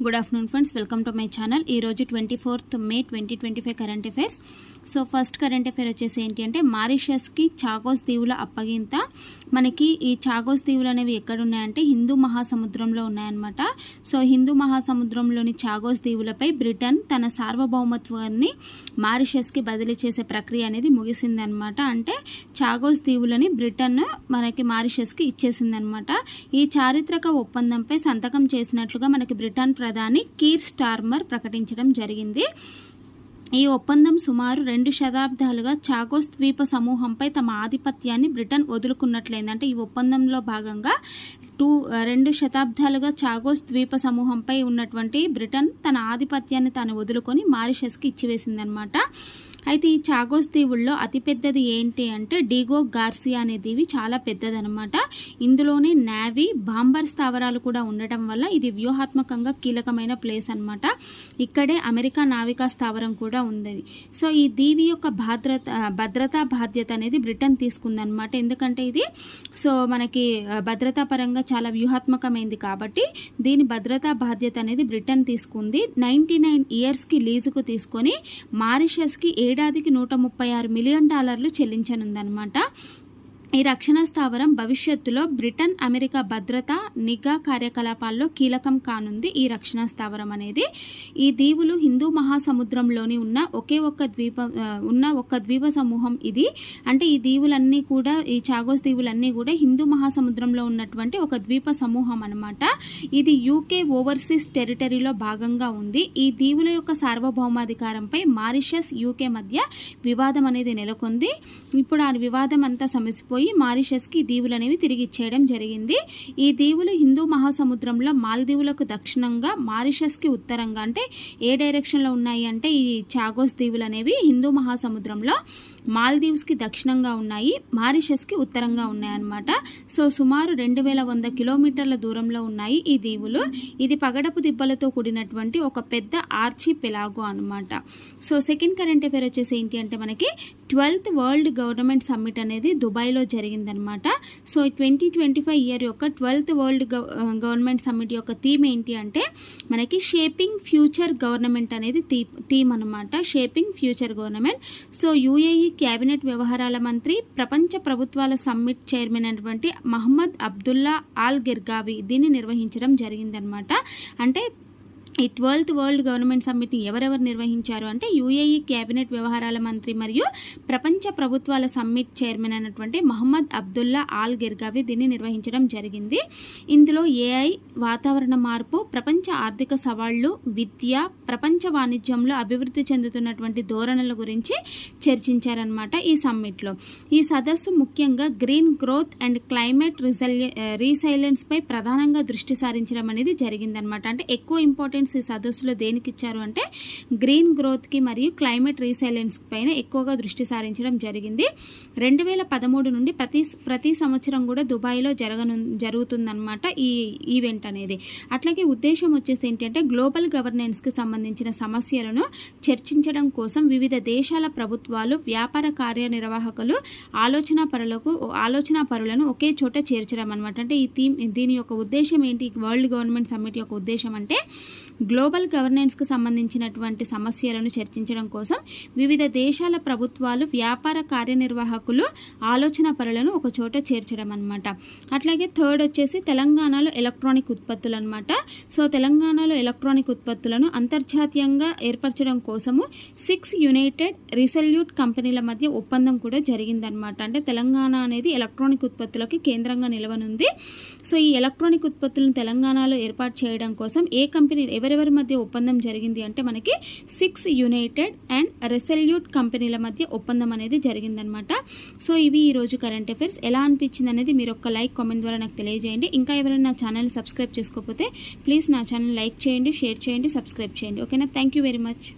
Good afternoon friends welcome to my channel ఈరోజు twenty fourth May twenty twenty five current affairs so first current affair వచ్చేసి ఏంటి అంటే మారిషస్కి Chagos దీవుల అప్పగింత. మనకి ఈ చాగోస్ దీవులు అనేవి ఎక్కడ ఉన్నాయంటే హిందూ మహాసముద్రంలో ఉన్నాయన్నమాట. సో హిందూ మహాసముద్రంలోని చాగోస్ దీవులపై బ్రిటన్ తన సార్వభౌమత్వాన్ని మారిషస్కి బదిలీ చేసే ప్రక్రియ అనేది ముగిసిందనమాట అంటే చాగోస్ దీవులని బ్రిటన్ మనకి మారిషస్కి ఇచ్చేసిందనమాట ఈ చారిత్రక ఒప్పందంపై సంతకం చేసినట్లుగా మనకి బ్రిటన్ ప్రధాని కీర్ స్టార్మర్ ప్రకటించడం జరిగింది. ఈ ఒప్పందం సుమారు రెండు శతాబ్దాలుగా చాగోస్ ద్వీప సమూహంపై తమ ఆధిపత్యాన్ని బ్రిటన్ వదులుకున్నట్లయింది. అంటే ఈ ఒప్పందంలో భాగంగా టూ రెండు శతాబ్దాలుగా చాగోస్ ద్వీప సమూహంపై ఉన్నటువంటి బ్రిటన్ తన ఆధిపత్యాన్ని తాను వదులుకొని మారిషస్కి ఇచ్చివేసిందనమాట అయితే ఈ చాగోస్ దీవుల్లో అతిపెద్దది ఏంటి అంటే డిగో గార్సియా అనే దీవి చాలా పెద్దదనమాట ఇందులోనే నావీ బాంబర్ స్థావరాలు కూడా ఉండటం వల్ల ఇది వ్యూహాత్మకంగా కీలకమైన ప్లేస్ అనమాట ఇక్కడే అమెరికా నావికా స్థావరం కూడా ఉంది సో ఈ దీవి యొక్క భద్రత భద్రతా బాధ్యత అనేది బ్రిటన్ తీసుకుందనమాట ఎందుకంటే ఇది సో మనకి భద్రతా పరంగా చాలా వ్యూహాత్మకమైంది కాబట్టి దీని భద్రతా బాధ్యత అనేది బ్రిటన్ తీసుకుంది. నైంటీ నైన్ ఇయర్స్కి లీజుకు తీసుకొని మారిషస్కి ఏడాదికి నూట ముప్పై ఆరు మిలియన్ డాలర్లు చెల్లించనుందనమాట ఈ రక్షణ స్థావరం భవిష్యత్తులో బ్రిటన్ అమెరికా భద్రత నిఘా కార్యకలాపాల్లో కీలకం కానుంది ఈ రక్షణ స్థావరం అనేది. ఈ దీవులు హిందూ మహాసముద్రంలోని ఉన్న ఒకే ఒక్క ద్వీప ఉన్న ఒక ద్వీప సమూహం ఇది. అంటే ఈ దీవులన్నీ కూడా ఈ చాగోస్ దీవులన్నీ కూడా హిందూ మహాసముద్రంలో ఉన్నటువంటి ఒక ద్వీప సమూహం అనమాట ఇది యూకే ఓవర్సీస్ టెరిటరీలో భాగంగా ఉంది. ఈ దీవుల యొక్క సార్వభౌమాధికారంపై మారిషస్ యూకే మధ్య వివాదం అనేది నెలకొంది. ఇప్పుడు ఆ వివాదం అంతా సమసిపోయి పోయి మారిషస్కి దీవులు అనేవి తిరిగి ఇచ్చేయడం జరిగింది. ఈ దీవులు హిందూ మహాసముద్రంలో మాల్దీవులకు దక్షిణంగా మారిషస్కి ఉత్తరంగా అంటే ఏ డైరెక్షన్లో ఉన్నాయి అంటే ఈ చాగోస్ దీవులు అనేవి హిందూ మహాసముద్రంలో మాల్దీవ్స్కి దక్షిణంగా ఉన్నాయి మారిషస్కి ఉత్తరంగా ఉన్నాయన్నమాట. సో సుమారు రెండు వేల వంద కిలోమీటర్ల దూరంలో ఉన్నాయి ఈ దీవులు. ఇది పగడపు దిబ్బలతో కూడినటువంటి ఒక పెద్ద ఆర్చి పెలాగో అనమాట సో సెకండ్ కరెంట్ అఫేర్ వచ్చేసి ఏంటి అంటే మనకి ట్వెల్త్ వరల్డ్ గవర్నమెంట్ సమ్మిట్ అనేది దుబాయ్లో జరిగిందనమాట so twenty twenty five year యొక్క ట్వెల్త్ వరల్డ్ గవర్నమెంట్ సమ్మిట్ యొక్క థీమ్ ఏంటి అంటే మనకి షేపింగ్ ఫ్యూచర్ గవర్నమెంట్ అనేది థీమ్ అనమాట shaping future government. So UAE cabinet వ్యవహారాల మంత్రి ప్రపంచ ప్రభుత్వాల సమ్మిట్ చైర్మన్ అయినటువంటి మహమ్మద్ అబ్దుల్లా ఆల్ గిర్గావి దీన్ని నిర్వహించడం జరిగిందనమాట అంటే ఈ ట్వెల్త్ వరల్డ్ గవర్నమెంట్ సమ్మిట్ని ఎవరెవరు నిర్వహించారు అంటే యూఏఈ కేబినెట్ వ్యవహారాల మంత్రి మరియు ప్రపంచ ప్రభుత్వాల సమ్మిట్ చైర్మన్ అయినటువంటి మహమ్మద్ అబ్దుల్లా ఆల్ గిర్గావి దీన్ని నిర్వహించడం జరిగింది. ఇందులో ఏఐ వాతావరణ మార్పు ప్రపంచ ఆర్థిక సవాళ్ళు విద్య ప్రపంచ వాణిజ్యంలో అభివృద్ధి చెందుతున్నటువంటి ధోరణుల గురించి చర్చించారనమాట ఈ సమ్మిట్లో. ఈ సదస్సు ముఖ్యంగా green growth and climate resilience పై ప్రధానంగా దృష్టి సారించడం అనేది జరిగిందనమాట అంటే ఎక్కువ ఇంపార్టెంట్ ఇంపార్టెన్స్ ఈ సదస్సులో దేనికి ఇచ్చారు అంటే గ్రీన్ గ్రోత్కి మరియు క్లైమేట్ రీసైలెన్స్ పైన ఎక్కువగా దృష్టి సారించడం జరిగింది. రెండు వేల పదమూడు నుండి ప్రతి ప్రతి సంవత్సరం కూడా దుబాయ్లో జరగను జరుగుతుందన్నమాట ఈ ఈవెంట్ అనేది. అట్లాగే ఉద్దేశం వచ్చేసి ఏంటంటే గ్లోబల్ గవర్నెన్స్కి సంబంధించిన సమస్యలను చర్చించడం కోసం వివిధ దేశాల ప్రభుత్వాలు వ్యాపార కార్యనిర్వాహకులు ఆలోచన పరులకు ఆలోచన పరులను ఒకే చోట చేర్చడం అనమాట అంటే ఈ థీమ్ దీని యొక్క ఉద్దేశం ఏంటి? వరల్డ్ గవర్నమెంట్ సమ్మిట్ యొక్క ఉద్దేశం అంటే గ్లోబల్ గవర్నెన్స్కు సంబంధించినటువంటి సమస్యలను చర్చించడం కోసం వివిధ దేశాల ప్రభుత్వాలు వ్యాపార కార్యనిర్వాహకులు ఆలోచన పరులను ఒక చోట చేర్చడం అనమాట అట్లాగే థర్డ్ వచ్చేసి తెలంగాణలో ఎలక్ట్రానిక్ ఉత్పత్తులు అనమాట సో తెలంగాణలో ఎలక్ట్రానిక్ ఉత్పత్తులను అంతర్జాతీయంగా ఏర్పరచడం కోసము సిక్స్ యునైటెడ్ రిసల్యూట్ కంపెనీల మధ్య ఒప్పందం కూడా జరిగిందనమాట అంటే తెలంగాణ అనేది ఎలక్ట్రానిక్ ఉత్పత్తులకి కేంద్రంగా నిలవనుంది. సో ఈ ఎలక్ట్రానిక్ ఉత్పత్తులను తెలంగాణలో ఏర్పాటు చేయడం కోసం ఏ కంపెనీ ఎవరి ఎవరెవరి మధ్య ఒప్పందం జరిగింది అంటే మనకి సిక్స్ యునైటెడ్ అండ్ రెసల్యూట్ కంపెనీల మధ్య ఒప్పందం అనేది జరిగిందనమాట. సో ఇవి ఈరోజు కరెంట్ అఫైర్స్ ఎలా అనిపించింది అనేది మీరు ఒక లైక్ కామెంట్ ద్వారా నాకు తెలియజేయండి. ఇంకా ఎవరైనా నా ఛానల్ సబ్స్క్రైబ్ చేసుకోకపోతే ప్లీజ్ నా ఛానల్ లైక్ చేయండి షేర్ చేయండి సబ్స్క్రైబ్ చేయండి. ఓకేనా థ్యాంక్ యూ వెరీ మచ్